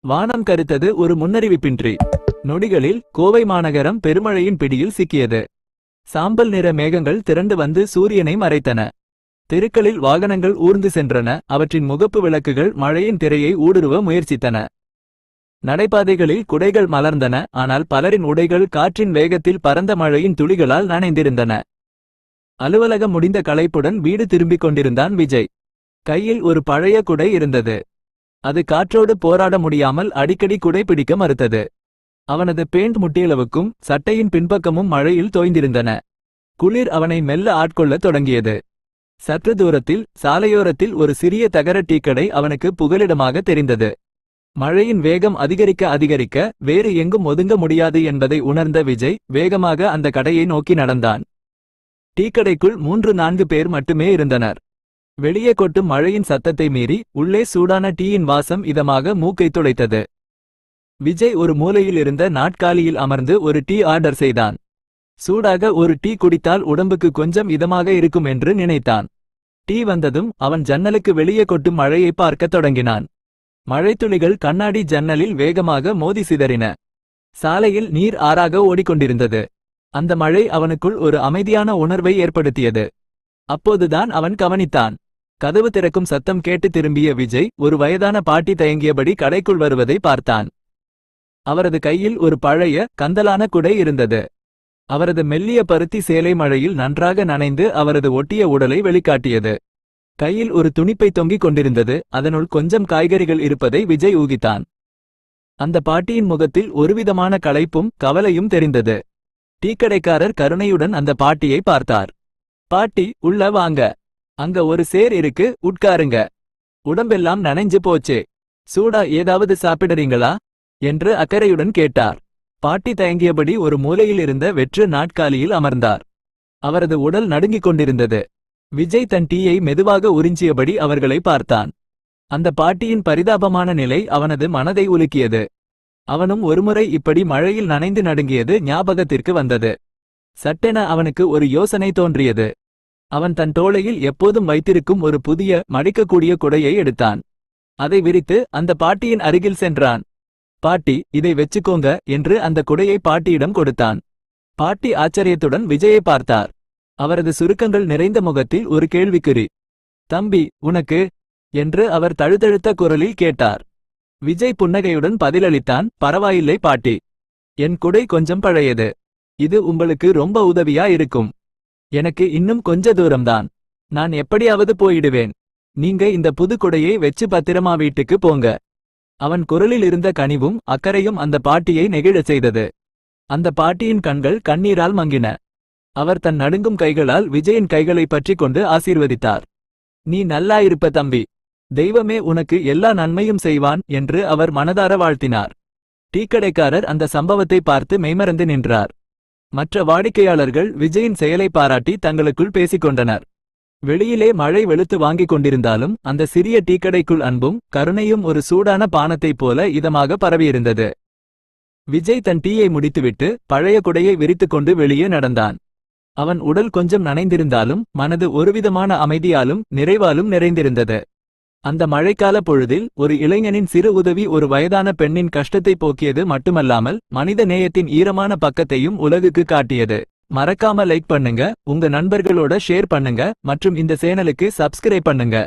வானம் கருத்தது ஒரு முன்னறிவிப்பின்றி. நொடிகளில் கோவை மாநகரம் பெருமழையின் பிடியில் சிக்கியது. சாம்பல் நிற மேகங்கள் திரண்டு வந்து சூரியனை மறைத்தன. தெருக்களில் வாகனங்கள் ஊர்ந்து சென்றன. அவற்றின் முகப்பு விளக்குகள் மழையின் திரையை ஊடுருவ முயற்சித்தன. நடைபாதைகளில் குடைகள் மலர்ந்தன. ஆனால் பலரின் உடைகள் காற்றின் வேகத்தில் பரந்த மழையின் துளிகளால் நனைந்திருந்தன. அலுவலகம் முடிந்த களைப்புடன் வீடு திரும்பிக் கொண்டிருந்தான் விஜய். கையில் ஒரு பழைய குடை இருந்தது. அது காற்றோடு போராட முடியாமல் அடிக்கடி குடை பிடிக்க மறுத்தது. அவனது பேண்ட் முட்டியளவுக்கும் சட்டையின் பின்பக்கமும் மழையில் தோய்ந்திருந்தன. குளிர் அவனை மெல்ல ஆட்கொள்ளத் தொடங்கியது. சற்று தூரத்தில் சாலையோரத்தில் ஒரு சிறிய தகர டீக்கடை அவனுக்கு புகலிடமாக தெரிந்தது. மழையின் வேகம் அதிகரிக்க அதிகரிக்க வேறு எங்கும் ஒதுங்க முடியாது என்பதை உணர்ந்த விஜய் வேகமாக அந்த கடையை நோக்கி நடந்தான். டீக்கடைக்குள் மூன்று நான்கு பேர் மட்டுமே இருந்தனர். வெளியே கொட்டும் மழையின் சத்தத்தை மீறி உள்ளே சூடான டீயின் வாசம் இதமாக மூக்கை துளைத்தது விஜய் ஒரு மூலையில் இருந்த நாட்காலியில் அமர்ந்து ஒரு டீ ஆர்டர் செய்தான். சூடாக ஒரு டீ குடித்தால் உடம்புக்கு கொஞ்சம் இதமாக இருக்கும் என்று நினைத்தான். டீ வந்ததும் அவன் ஜன்னலுக்கு வெளியே கொட்டும் மழையை பார்க்கத் தொடங்கினான். மழைத்துளிகள் கண்ணாடி ஜன்னலில் வேகமாக மோதி சிதறின. சாலையில் நீர் ஆறாக ஓடிக்கொண்டிருந்தது. அந்த மழை அவனுக்குள் ஒரு அமைதியான உணர்வை ஏற்படுத்தியது. அப்போதுதான் அவன் கவனித்தான். கதவு திறக்கும் சத்தம் கேட்டு திரும்பிய விஜய் ஒரு வயதான பாட்டி தயங்கியபடி கடைக்குள் வருவதை பார்த்தான். அவரது கையில் ஒரு பழைய கந்தலான குடை இருந்தது. அவரது மெல்லிய பருத்தி சேலை மழையில் நன்றாக நனைந்து அவரது ஒட்டிய உடலை வெளிக்காட்டியது. கையில் ஒரு துணிப்பை தொங்கிக் கொண்டிருந்தது அதனுள் கொஞ்சம் காய்கறிகள் இருப்பதை விஜய் ஊகித்தான். அந்த பாட்டியின் முகத்தில் ஒருவிதமான களைப்பும் கவலையும் தெரிந்தது. டீக்கடைக்காரர் கருணையுடன் அந்த பாட்டியை பார்த்தார். பாட்டி உள்ள வாங்க. அங்க ஒரு சேர் இருக்கு உட்காருங்க. உடம்பெல்லாம் நனைஞ்சு போச்சு. சூடா ஏதாவது சாப்பிடுறீங்களா? என்று அக்கறையுடன் கேட்டார். பாட்டி தயங்கியபடி ஒரு மூலையில் இருந்த வெற்று நாட்காலியில் அமர்ந்தார். அவரது உடல் நடுங்கிக் கொண்டிருந்தது. விஜய் தன் டீயை மெதுவாக உறிஞ்சியபடி அவர்களை பார்த்தான். அந்த பாட்டியின் பரிதாபமான நிலை அவனது மனதை உலுக்கியது. அவனும் ஒருமுறை இப்படி மழையில் நனைந்து நடுங்கியது ஞாபகத்திற்கு வந்தது. சட்டென அவனுக்கு ஒரு யோசனை தோன்றியது. அவன் தன் தோளையில் எப்போதும் வைத்திருக்கும் ஒரு புதிய மடிக்கக்கூடிய குடையை எடுத்தான். அதை விரித்து அந்த பாட்டியின் அருகில் சென்றான். பாட்டி இதை வெச்சுக்கோங்க என்று அந்த குடையை பாட்டியிடம் கொடுத்தான். பாட்டி ஆச்சரியத்துடன் விஜயை பார்த்தார். அவரது சுருக்கங்கள் நிறைந்த முகத்தில் ஒரு கேள்விக்குறி. தம்பி உனக்கு? என்று அவர் தழுதழுத்த குரலில் கேட்டார். விஜய் புன்னகையுடன் பதிலளித்தான் பரவாயில்லை பாட்டி. என் குடை கொஞ்சம் பழையது. இது உங்களுக்கு ரொம்ப உதவியா இருக்கும். எனக்கு இன்னும் கொஞ்ச தூரம்தான். நான் எப்படியாவது போயிடுவேன். நீங்க இந்த புது குடையை வெச்சு பத்திரமா வீட்டுக்கு போங்க. அவன் குரலில் இருந்த கனிவும் அக்கறையும் அந்த பாட்டியை நெகிழச் செய்தது. அந்த பாட்டியின் கண்கள் கண்ணீரால் மங்கின. அவர் தன் நடுங்கும் கைகளால் விஜயின் கைகளை பற்றிக் கொண்டு ஆசீர்வதித்தார். நீ நல்லா இருப்ப தம்பி. தெய்வமே உனக்கு எல்லா நன்மையும் செய்வான் என்று அவர் மனதார வாழ்த்தினார். டீக்கடைக்காரர் அந்த சம்பவத்தை பார்த்து மெய்மறந்து நின்றார். மற்ற வாடிக்கையாளர்கள் விஜயின் செயலை பாராட்டி தங்களுக்குள் பேசிக் கொண்டனர் வெளியிலே மழை வெளுத்து வாங்கிக் கொண்டிருந்தாலும் அந்த சிறிய டீக்கடைக்குள் அன்பும் கருணையும் ஒரு சூடான பானத்தைப் போல இதமாக பரவியிருந்தது. விஜய் தன் டீயை முடித்துவிட்டு பழைய குடையை விரித்துக்கொண்டு வெளியே நடந்தான். அவன் உடல் கொஞ்சம் நனைந்திருந்தாலும் மனது ஒருவிதமான அமைதியாலும் நிறைவாலும் நிறைந்திருந்தது. அந்த மழைக்கால பொழுதில் ஒரு இளைஞனின் சிறு உதவி ஒரு வயதான பெண்ணின் கஷ்டத்தை போக்கியது மட்டுமல்லாமல் மனித நேயத்தின் ஈரமான பக்கத்தையும் உலகுக்கு காட்டியது. மறக்காம லைக் பண்ணுங்க உங்க நண்பர்களோட ஷேர் பண்ணுங்க மற்றும் இந்த சேனலுக்கு சப்ஸ்கிரைப் பண்ணுங்க.